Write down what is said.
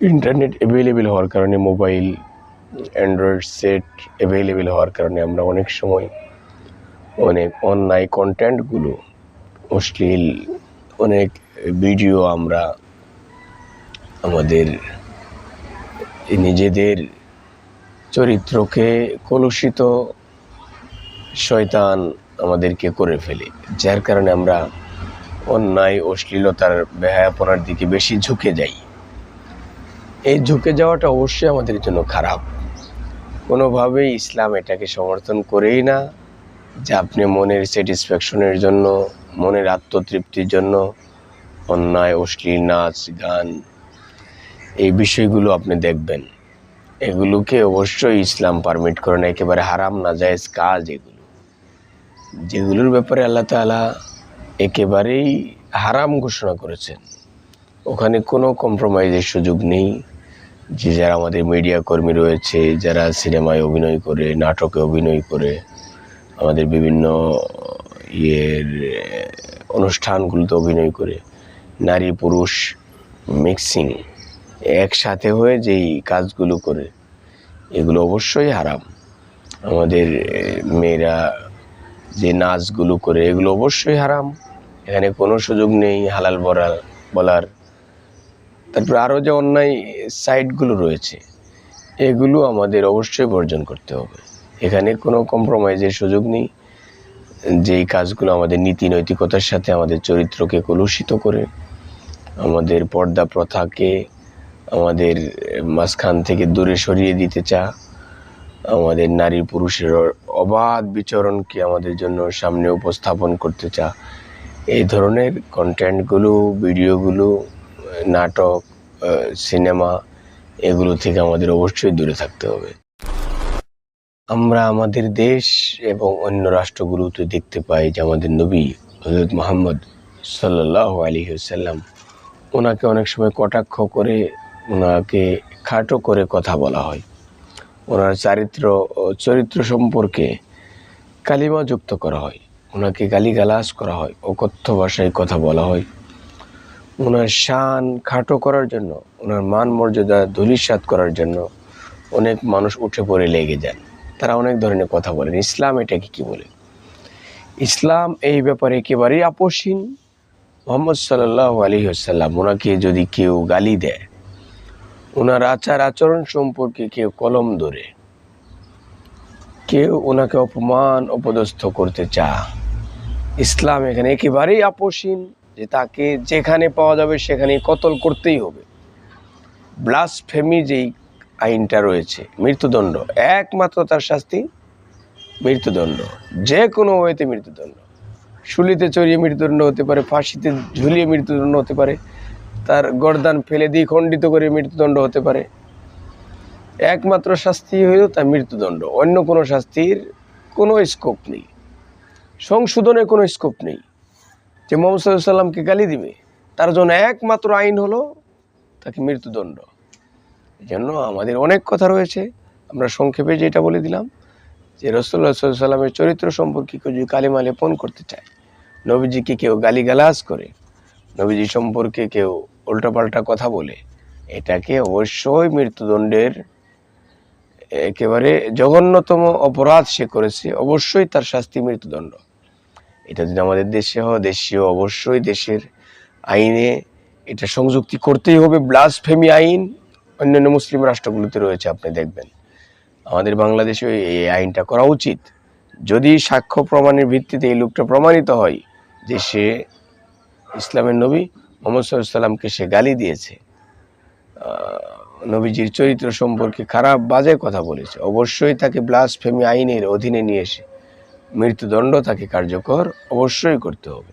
Internet available হওয়ার কারণে mobile Android set available হওয়ার কারণে আমরা অনেক সময় অনেক অন্যায় কন্টেন্টগুলো অশ্লীল অনেক ভিডিও আমরা আমাদের নিজেদের চরিত্রকে কলুষিত শয়তান আমাদেরকে করে ফেলে, যার কারণে আমরা অন্যায় অশ্লীলতার ব্যয়াপনার দিকে বেশি ঝুঁকে যাই। এই ঝুঁকে যাওয়াটা অবশ্যই আমাদের জন্য খারাপ। কোনোভাবেই ইসলাম এটাকে সমর্থন করেই না যে আপনি মনের স্যাটিসফ্যাকশনের জন্য, মনের আত্মতৃপ্তির জন্য অন্যায়, অশ্লীল নাচ, গান এই বিষয়গুলো আপনি দেখবেন। এগুলোকে অবশ্যই ইসলাম পারমিট করে না, একেবারে হারাম না জায়েজ কাজ এগুলো। যেগুলোর ব্যাপারে আল্লাহ তাআলা একেবারেই হারাম ঘোষণা করেছেন। ওখানে কোনো কম্প্রোমাইজের সুযোগ নেই। যে যারা আমাদের মিডিয়া কর্মী রয়েছে, যারা সিনেমায় অভিনয় করে, নাটকে অভিনয় করে, আমাদের বিভিন্ন ইয়ের অনুষ্ঠানগুলোতে অভিনয় করে। নারী, পুরুষ মিক্সিং একসাথে হয়ে যেই কাজগুলো করে, এগুলো অবশ্যই হারাম। আমাদের মেয়েরা যে নাচগুলো করে, এগুলো অবশ্যই হারাম। এখানে কোনো সুযোগ নেই হালাল বলার বলার। তারপর আরও যে অন্যায় সাইটগুলো রয়েছে, এগুলো আমাদের অবশ্যই বর্জন করতে হবে। এখানে কোনো কম্প্রোমাইজের সুযোগ নেই। যেই কাজগুলো আমাদের নীতি নৈতিকতার সাথে আমাদের চরিত্রকে কলুষিত করে, আমাদের পর্দা প্রথাকে আমাদের মাঝখান থেকে দূরে সরিয়ে দিতে চা, আমাদের নারী পুরুষের অবাধ বিচরণকে আমাদের জন্য সামনে উপস্থাপন করতে চা, এই ধরনের কন্টেন্টগুলো ভিডিওগুলো নাটক সিনেমা, এগুলো থেকে আমাদের অবশ্যই দূরে থাকতে হবে। আমরা আমাদের দেশ এবং অন্য রাষ্ট্রগুলোতে দেখতে পাই যে আমাদের নবী হজরত মোহাম্মদ সাল্লাহ আলী সাল্লাম ওনাকে অনেক সময় কটাক্ষ করে ওনাকে খাটো করে কথা বলা হয়। ওনার চারিত্র চরিত্র সম্পর্কে কালিমা যুক্ত করা হয়। ওনাকে গালিগালাজ করা হয় অকথ্য ভাষায় কথা বলা হয়। ওনার শান খাটো করার জন্য, ওনার মান মর্যাদা ধুলিসাৎ করার জন্য অনেক মানুষ উঠে পড়ে লেগে যান তারা অনেক ধরনের কথা বলেন। ইসলাম এটাকে কি বলে? ইসলাম এই ব্যাপারে একেবারেই আপোষহীন। মোহাম্মদ সাল্লাহ আলী আসাল্লাম ওনাকে যদি কেউ গালি দেয়, ওনার আচার আচরণ সম্পর্কে কেউ কলম ধরে, কেউ ওনাকে অপমান, অপদস্থ করতে চা ইসলাম এখানে একেবারেই আপোষহীন। যে তাকে যেখানে পাওয়া যাবে সেখানে কতল করতেই হবে। ব্লাসফেমি যেই আইনটা রয়েছে, মৃত্যুদণ্ড, একমাত্র তার শাস্তি মৃত্যুদণ্ড যে কোনো ওয়েতে মৃত্যুদণ্ড। শুলিতে চড়িয়ে মৃত্যুদণ্ড হতে পারে, ফাঁসিতে ঝুলিয়ে মৃত্যুদণ্ড হতে পারে, তার গরদান ফেলে দিয়ে খণ্ডিত করে মৃত্যুদণ্ড হতে পারে। একমাত্র শাস্তি হইল তার মৃত্যুদণ্ড, অন্য কোনো শাস্তির কোনো স্কোপ নেই। সংশোধনের কোনো স্কোপ নেই। যে মোহাম্মদ সাল্লামকে গালি দিবে, তার জন্য একমাত্র আইন হলো তাকে মৃত্যুদণ্ড। এই জন্য আমাদের অনেক কথা রয়েছে, আমরা সংক্ষেপে যেটা বলে দিলাম, যে রসুল্লাহ সাল্লামের চরিত্র সম্পর্কে কেউ যদি কালিমা লেপন করতে চায়, নবীজিকে কেউ গালিগালাজ করে, নবীজি সম্পর্কে কেউ উল্টাপাল্টা কথা বলে, এটাকে অবশ্যই মৃত্যুদণ্ডের একেবারে জঘন্যতম অপরাধ সে করেছে, অবশ্যই তার শাস্তি মৃত্যুদণ্ড। এটা যদি আমাদের দেশে হয়, দেশীয় অবশ্যই দেশের আইনে এটা সংযুক্তি করতেই হবে। ব্লাসফেমি আইন অন্যান্য মুসলিম রাষ্ট্রগুলোতে রয়েছে, আপনি দেখবেন। আমাদের বাংলাদেশে এই আইনটা করা উচিত। যদি সাক্ষ্য প্রমাণের ভিত্তিতে এই লোকটা প্রমাণিত হয় যে সে ইসলামের নবী মোহাম্মদ সাল্লামকে সে গালি দিয়েছে নবীজির চরিত্র সম্পর্কে খারাপ বাজে কথা বলেছে, অবশ্যই তাকে ব্লাসফেমি আইনের অধীনে নিয়ে এসে মৃত্যুদণ্ড তাকে কার্যকর অবশ্যই করতে হবে।